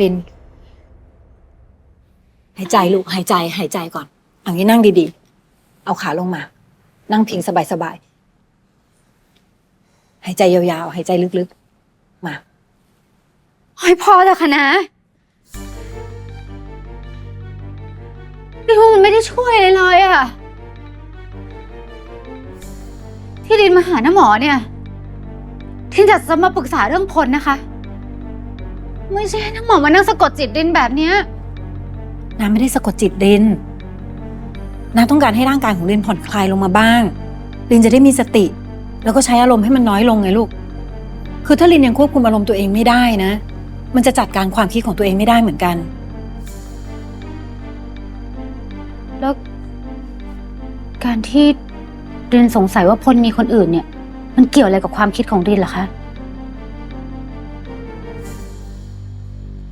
ลิน หายใจลูก หายใจ หายใจก่อนเอันนี้นั่งดีๆ เอาขาลงมา นั่งพิงสบายๆ หายใจยาวๆ หายใจลึกๆ มาเฮ้ยพอเถอะค่ะนะนี่ว่ามันไม่ได้ช่วยเลยเลยอะที่ดินมาหาหน้าหมอเนี่ยทินจะจะมาปรึกษาเรื่องพลนะคะ ไม่ใช่ให้น้าหมอมานั่งสะกดจิตดินแบบเนี้ย น้าไม่ได้สะกดจิตลินน้าต้องการให้ร่างกายของลินผ่อนคลายลงมาบ้างลินจะได้มีสติ แล้วก็ใช้อารมณ์ให้มันน้อยลงไงลูก คือถ้าลินยังควบคุมอารมณ์ตัวเองไม่ได้นะ มันจะจัดการความคิดของตัวเองไม่ได้เหมือนกัน แล้วการที่ดินสงสัยว่าพลมีคนอื่นเนี่ย มันเกี่ยวอะไรกับความคิดของดินเหรอคะ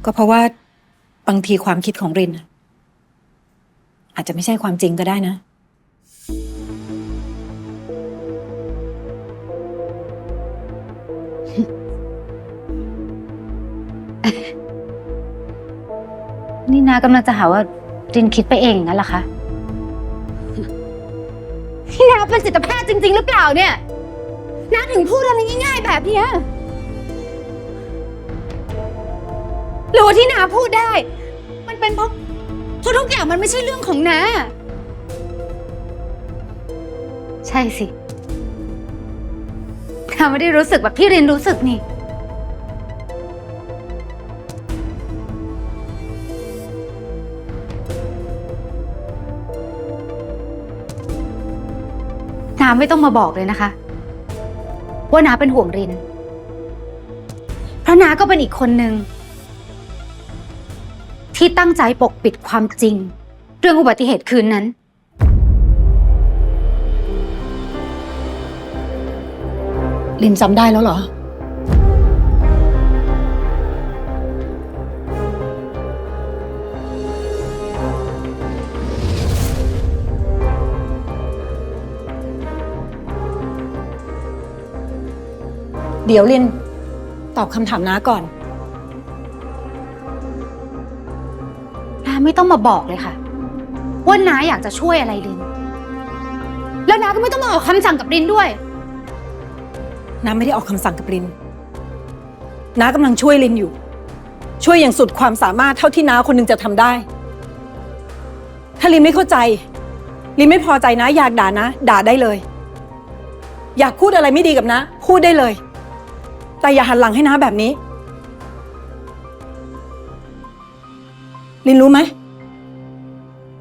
ก็เพราะว่าบางทีความคิดของริน อาจจะไม่ใช่ความจริงก็ได้นะ นี่นากำลังจะหาว่าดินคิดไปเองอย่างนั้นเหรอคะพี่นาเป็นจิตแพทย์จริง ๆ หรือเปล่าเนี่ยนาถึงพูดอะไรง่าย ๆ แบบเนี้ย หรือว่าที่นาพูดได้ มันเป็นเพราะเพราะทุกอย่างมันไม่ใช่เรื่องของนาใช่สินาไม่ได้รู้สึกแบบพี่รินรู้สึกนี่ นาไม่ต้องมาบอกเลยนะคะ ว่านาเป็นห่วงริน เพราะนาก็เป็นอีกคนนึง ที่ตั้งใจปกปิดความจริง เรื่องอุบัติเหตุคืนนั้น ลินจำได้แล้วเหรอ เดี๋ยวลิน ตอบคำถามน้าก่อน ไม่ต้องมาบอกเลยค่ะ ว่าน้าอยากจะช่วยอะไรริน แล้วน้าก็ไม่ต้องมาออกคำสั่งกับรินด้วย น้าไม่ได้ออกคำสั่งกับลิน น้ากำลังช่วยลินอยู่ ช่วยอย่างสุดความสามารถเท่าที่น้าคนหนึงจะทำได้ ถ้าลินไม่เข้าใจ ลินไม่พอใจนะ อยากด่านะ ด่าได้เลย อยากพูดอะไรไม่ดีกับนะ พูดได้เลย แต่อย่าหันหลังให้น้าแบบนี้ ลินรู้ไหม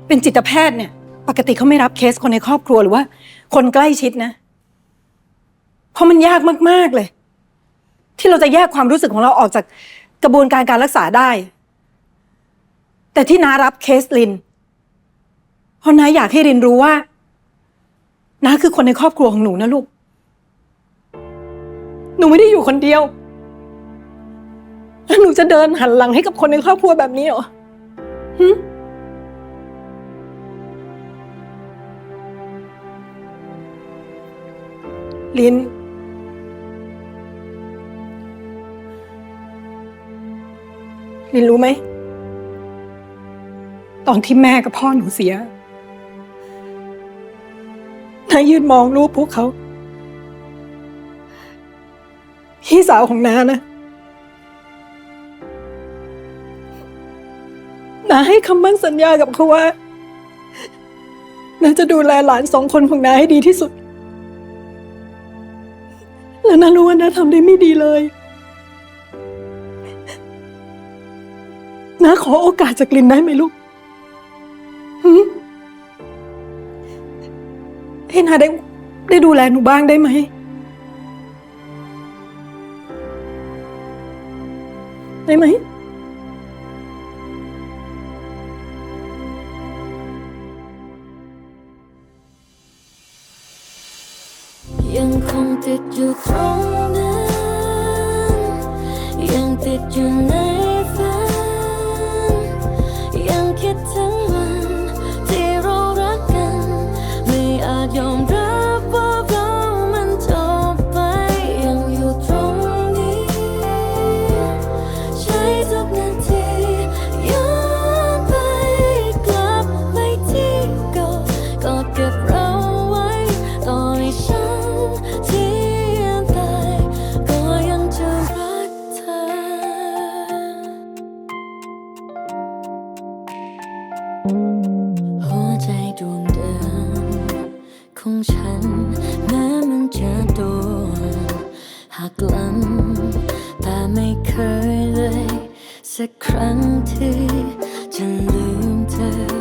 เป็นจิตแพทย์เนี่ย ปกติเขาไม่รับเคสคนในครอบครัวหรือว่า คนใกล้ชิดนะ เพราะมันยากมาก ๆ เลย ที่เราจะแยกความรู้สึกของเราออกจากกระบวนการการรักษาได้ แต่ที่น้ารับเคสลิน เพราะน้าอยากให้รินรู้ว่าน้าคือคนในครอบครัวของหนูนะลูก หนูไม่ได้อยู่คนเดียวแล้วหนูจะเดินหันหลังให้กับคนในครอบครัวแบบนี้เหรอ หึลิน ลินรู้ไหม ตอนที่แม่กับพ่อหนูเสียน้ายืนมองรูปพวกเขา พี่สาวของน้านะ น้าให้คำมั่นสัญญากับเขาว่าน้าจะดูแลหลานสองคนของน้าให้ดีที่สุด แล้วน้ารู้ว่าน้าทำได้ไม่ดีเลยน้าขอโอกาสจากลินได้ไหมลูกให้น้าได้ได้ดูแลหนูบ้างได้ไหมได้ไหม ยังคงติดอยู่ตรงนั้น ยังติดอยู่ในฝันยังคิดถึง หัวใจดวงเดิมของฉัน แม้มันจะโดนหักหลังแต่ไม่เคยเลย สักครั้งที่จะลืมเธอ